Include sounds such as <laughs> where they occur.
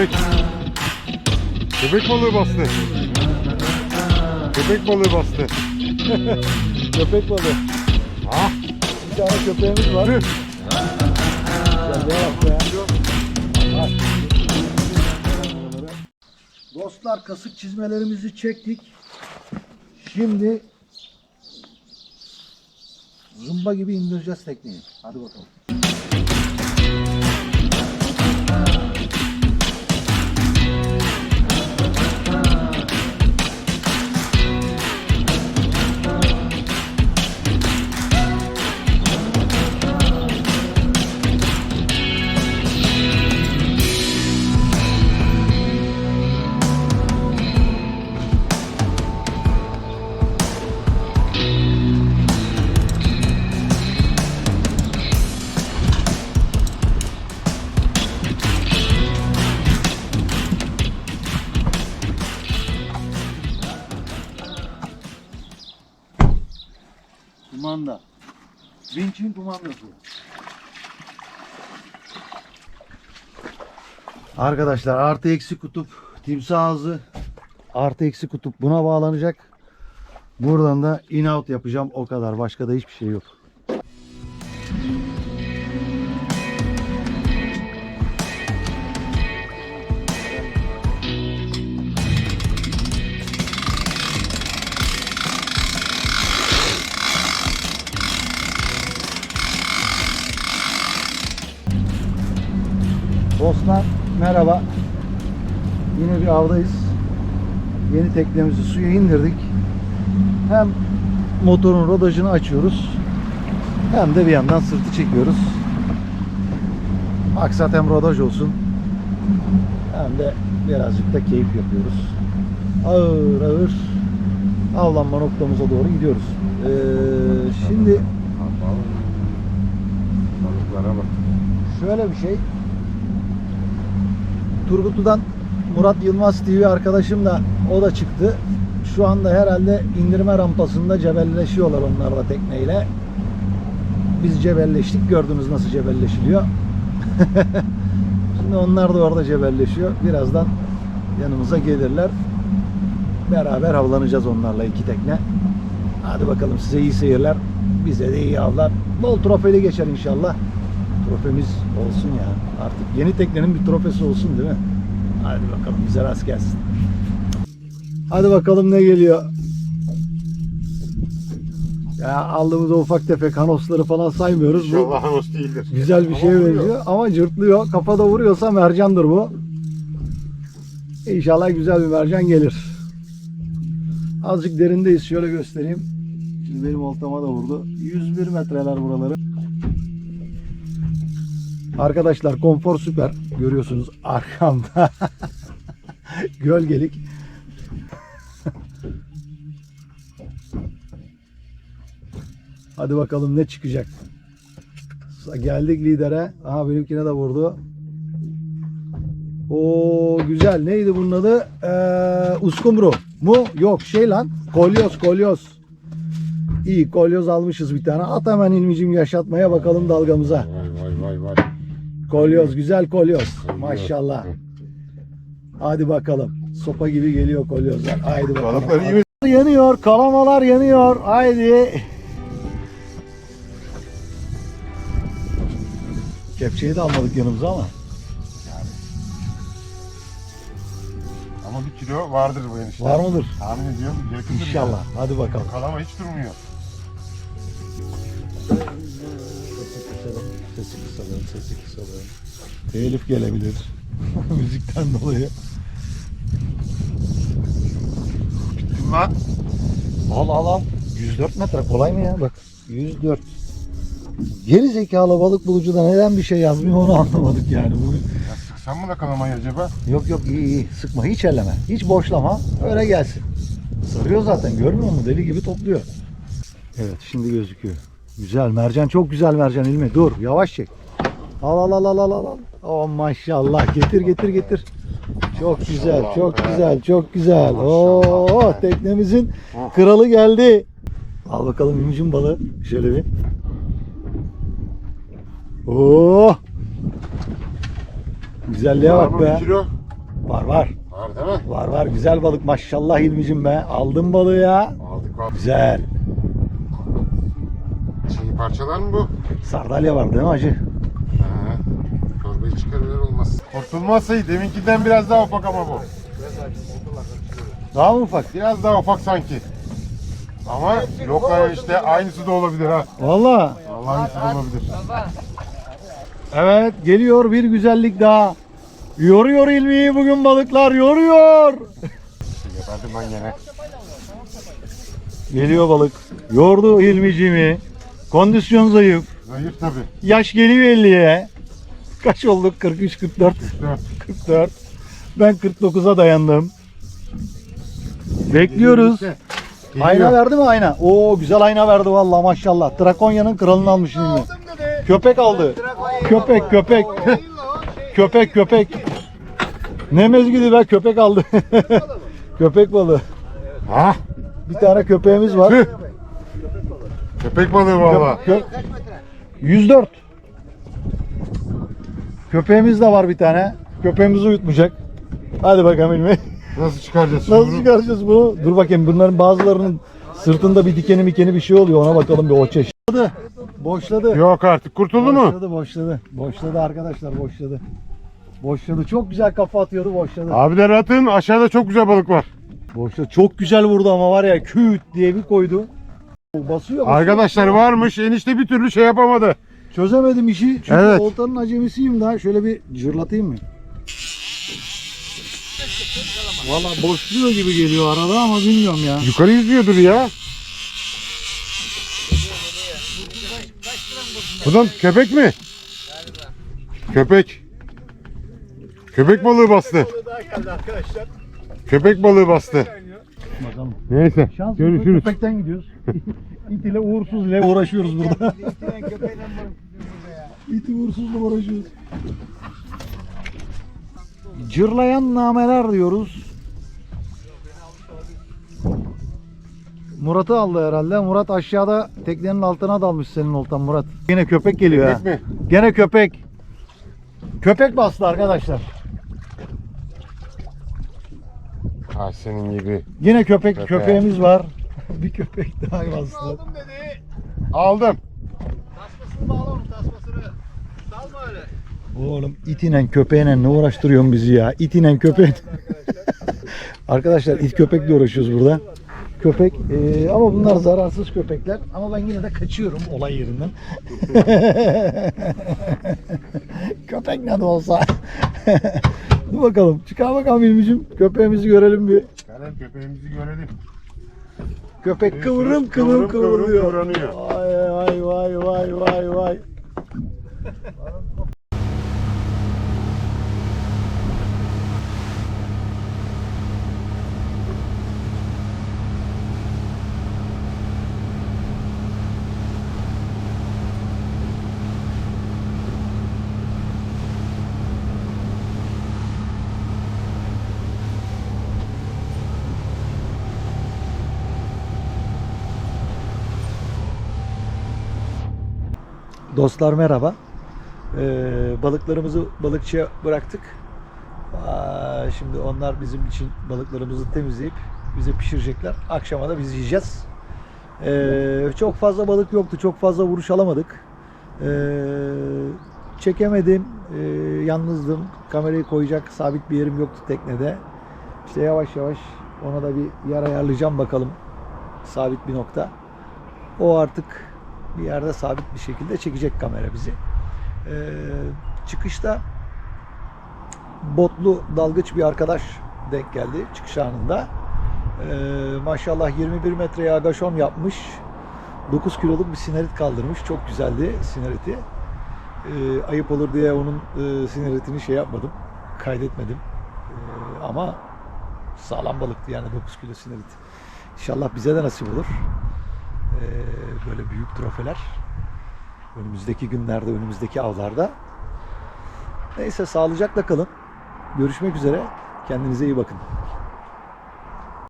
köpek. Köpek balığı bastı. Köpek balığı bastı. <laughs> Köpek balığı. Ah. Bir tane köpeğimiz var. Güzel. Bak. Dostlar kasık çizmelerimizi çektik. Şimdi zımba gibi indireceğiz tekneyi. Hadi bakalım. Kumanda. Vinç'in kumandası. Arkadaşlar artı eksi kutup timsah ağzı artı eksi kutup buna bağlanacak. Buradan da in out yapacağım o kadar. Başka da hiçbir şey yok. Dostlar merhaba. Yine bir avdayız. Yeni teknemizi suya indirdik. Hem motorun rodajını açıyoruz. Hem de bir yandan sırtı çekiyoruz. Maksat hem rodaj olsun. Hem de birazcık da keyif yapıyoruz. Ağır ağır avlanma noktamıza doğru gidiyoruz. Ee, şimdi Balıklara bak. Şöyle bir şey. Turgutlu'dan Murat Yılmaz TV arkadaşım da o da çıktı. Şu anda herhalde indirme rampasında cebelleşiyorlar onlar da tekneyle. Biz cebelleştik. Gördünüz nasıl cebelleşiliyor. <laughs> Şimdi onlar da orada cebelleşiyor. Birazdan yanımıza gelirler. Beraber avlanacağız onlarla iki tekne. Hadi bakalım size iyi seyirler. Bize de iyi avlar. Bol trofeyle geçer inşallah. Trofemiz olsun ya. Artık yeni teknenin bir trofesi olsun değil mi? Hadi bakalım bize rast gelsin. Hadi bakalım ne geliyor. Ya aldığımız o ufak tefek hanosları falan saymıyoruz. Bu İnşallah Hanos değildir. güzel bir şeye vuruyor. benziyor ama cırtlıyor. Kafada vuruyorsa mercandır bu. İnşallah güzel bir mercan gelir. Azıcık derindeyiz. Şöyle göstereyim. Şimdi benim oltama da vurdu. 101 metreler buraları. Arkadaşlar konfor süper. Görüyorsunuz arkamda. <laughs> Gölgelik. <laughs> Hadi bakalım ne çıkacak. Geldik lidere. Aha benimkine de vurdu. O güzel. Neydi bunun adı? Ee, uskumru mu? Yok şey lan. Kolyoz kolyoz. İyi kolyoz almışız bir tane. At hemen ilmicim yaşatmaya bakalım dalgamıza. Vay vay. Kolyoz güzel kolyoz. Maşallah. Hadi bakalım. Sopa gibi geliyor kolyozlar. Haydi bakalım. Balıklar iyi mi? Yanıyor. Kalamalar yanıyor. Haydi. Kepçeyi de almadık yanımıza ama. Ama bir kilo vardır bu enişte. Var mıdır? Tahmin ediyorum yakındır İnşallah. Hadi bakalım. Kalama hiç durmuyor. Sesi kısalım. Telif gelebilir. <laughs> Müzikten dolayı. Bittim lan. Al al al. 104 metre kolay mı ya? Bak 104. Geri zekalı balık bulucuda neden bir şey yazmıyor onu anlamadık yani. Bugün Ya sıksam mı da kalamayı acaba? Yok yok iyi iyi. Sıkma hiç elleme. Hiç boşlama. Öyle gelsin. Sarıyor zaten görmüyor musun? Deli gibi topluyor. Evet şimdi gözüküyor. Güzel mercan çok güzel mercan İlmi. Dur yavaş çek. Al al al al al. Oh maşallah getir getir getir. Çok güzel çok güzel çok güzel. Oo teknemizin Oh. kralı geldi. Al bakalım İlmi'cim balığı. Şöyle bir. Oo. Güzelliğe Var bak be. Var var. Var değil mi? Var var güzel balık maşallah İlmicim be. Aldım balığı ya. Aldık var. Güzel. Şey parçalar mı bu? Sardalya var değil mi hacı? He. Torbayı çıkarır olmaz. Kurtulmaz iyi. Deminkinden biraz daha ufak ama bu. Daha mı ufak? Biraz daha ufak sanki. Ama yok ya işte aynısı da olabilir ha. Valla. Vallahi aynısı da olabilir. Evet geliyor bir güzellik daha. Yoruyor ilmiyi bugün balıklar yoruyor. Geberdim ben gene. Geliyor balık. Yordu ilmicimi. Kondisyon zayıf. Zayıf tabi. Yaş geliyor 50'ye. <laughs> Kaç olduk? 43, 44, 44. Ben 49'a dayandım. Bekliyoruz. Geliyor. Ayna verdi mi ayna? Oo güzel ayna verdi vallahi maşallah. Trakonya'nın kralını almış şimdi. Köpek aldı. Köpek köpek. <laughs> köpek köpek. Ne mezgidi be köpek aldı. <laughs> köpek balığı. Ha? Bir tane köpeğimiz var. Köpek balığı valla. Kö- 104. Köpeğimiz de var bir tane. Köpeğimizi uyutmayacak. Hadi bakalım İlmi. Nasıl çıkaracağız şimdi Nasıl bunu? çıkaracağız bunu? Dur bakayım bunların bazılarının sırtında bir dikeni mikeni bir şey oluyor. Ona bakalım bir o çeşit. Boşladı. Boşladı. Yok artık kurtuldu mu? Boşladı boşladı. Boşladı arkadaşlar boşladı. Boşladı. Çok güzel kafa atıyordu boşladı. Abiler atın aşağıda çok güzel balık var. Boşladı. Çok güzel vurdu ama var ya küt diye bir koydu. Basıyor. basıyor. Arkadaşlar varmış enişte bir türlü şey yapamadı. Çözemedim işi. Çünkü Evet. oltanın acemisiyim daha. Şöyle bir cırlatayım mı? Valla boşluyor gibi geliyor arada ama bilmiyorum ya. Yukarı yüzüyordur ya. Bundan köpek mi? Köpek. Köpek balığı bastı. arkadaşlar. Köpek balığı bastı. Bakalım. Neyse Şans görüşürüz. köpekten gidiyoruz. <laughs> İt ile uğursuz ile uğraşıyoruz burada. İti uğursuzla uğraşıyoruz. Cırlayan nameler diyoruz. Murat'ı aldı herhalde. Murat aşağıda teknenin altına dalmış senin oltan Murat. Yine köpek geliyor ha. Köpek mi? Gene köpek. Köpek bastı arkadaşlar. Ha senin gibi. Yine köpek Köpek. köpeğimiz var. <laughs> bir köpek daha bastı. Aldım. Oğlum itinen köpeğine ne uğraştırıyorsun bizi ya? İtinen köpeğin. <laughs> Arkadaşlar it köpekle uğraşıyoruz burada. Köpek eee, ama bunlar zararsız köpekler. Ama ben yine de kaçıyorum olay yerinden. <laughs> Köpek ne de olsa. <laughs> Dur bakalım. Çıkar bakalım İlmicim. Köpeğimizi görelim bir. Kalem köpeğimizi görelim. Köpek kıvırım Kıvırım kıvırım kıvırıyor. kıvranıyor. Vay vay vay vay vay Dostlar merhaba. Ee, balıklarımızı balıkçıya bıraktık. Aa, şimdi onlar bizim için balıklarımızı temizleyip bize pişirecekler. Akşama da biz yiyeceğiz. Ee, çok fazla balık yoktu. Çok fazla vuruş alamadık. Ee, çekemedim. Ee, yalnızdım. Kamerayı koyacak sabit bir yerim yoktu teknede. İşte yavaş yavaş ona da bir yer ayarlayacağım bakalım. Sabit bir nokta. O artık bir yerde sabit bir şekilde çekecek kamera bizi. Ee, çıkışta botlu dalgıç bir arkadaş denk geldi çıkış anında. Ee, maşallah 21 metreye agaşon yapmış. 9 kiloluk bir sinerit kaldırmış. Çok güzeldi sineriti. Ee, ayıp olur diye onun e, sineritini şey yapmadım. Kaydetmedim. Ee, ama sağlam balıktı yani 9 kilo sinerit. İnşallah bize de nasip olur. Ee, böyle büyük trofeler önümüzdeki günlerde, önümüzdeki avlarda. Neyse sağlıcakla kalın. Görüşmek üzere. Kendinize iyi bakın.